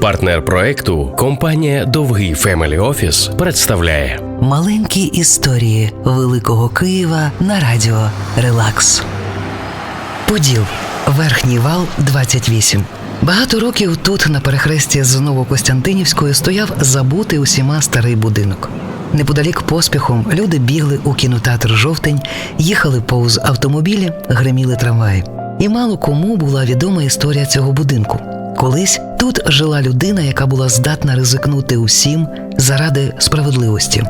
Партнер проекту компанія Довгий Фемелі Офіс представляє Маленькі історії Великого Києва на радіо Релакс. Поділ. Верхній вал 28. Багато років тут, на перехресті з Новокостянтинівською, стояв забутий усіма старий будинок. Неподалік поспіхом люди бігли у кінотеатр жовтень, їхали повз автомобілі, гриміли трамваї. І мало кому була відома історія цього будинку. Колись тут жила людина, яка була здатна ризикнути усім заради справедливості.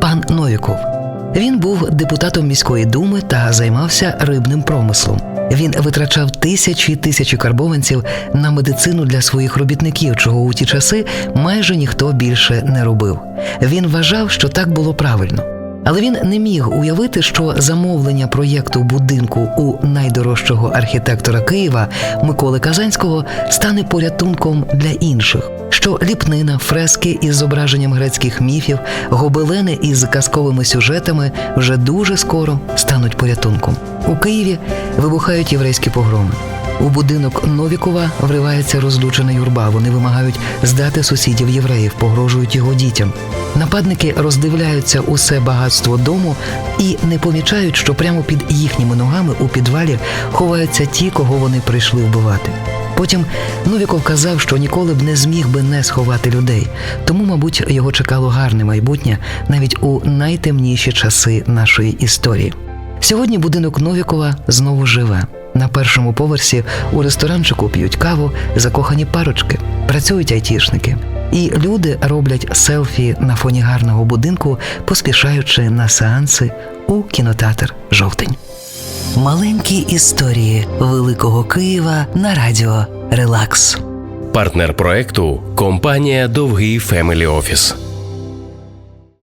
Пан Новіков. Він був депутатом міської думи та займався рибним промислом. Він витрачав тисячі й тисячі карбованців на медицину для своїх робітників, чого у ті часи майже ніхто більше не робив. Він вважав, що так було правильно. Але він не міг уявити, що замовлення проєкту будинку у найдорожчого архітектора Києва Миколи Казанського стане порятунком для інших. Що ліпнина, фрески із зображенням грецьких міфів, гобелени із казковими сюжетами вже дуже скоро стануть порятунком. У Києві вибухають єврейські погроми. У будинок Новікова вривається розлючена юрба. Вони вимагають здати сусідів євреїв, погрожують його дітям. Нападники роздивляються усе багатство дому і не помічають, що прямо під їхніми ногами у підвалі ховаються ті, кого вони прийшли вбивати. Потім Новіков казав, що ніколи б не зміг би не сховати людей, тому, мабуть, його чекало гарне майбутнє навіть у найтемніші часи нашої історії. Сьогодні будинок Новікова знову живе. На першому поверсі у ресторанчику п'ють каву, закохані парочки, працюють айтішники. І люди роблять селфі на фоні гарного будинку, поспішаючи на сеанси у кінотеатр Жовтень. Маленькі історії Великого Києва на радіо Релакс. партнер проекту компанія Довгий Фемелі Офіс.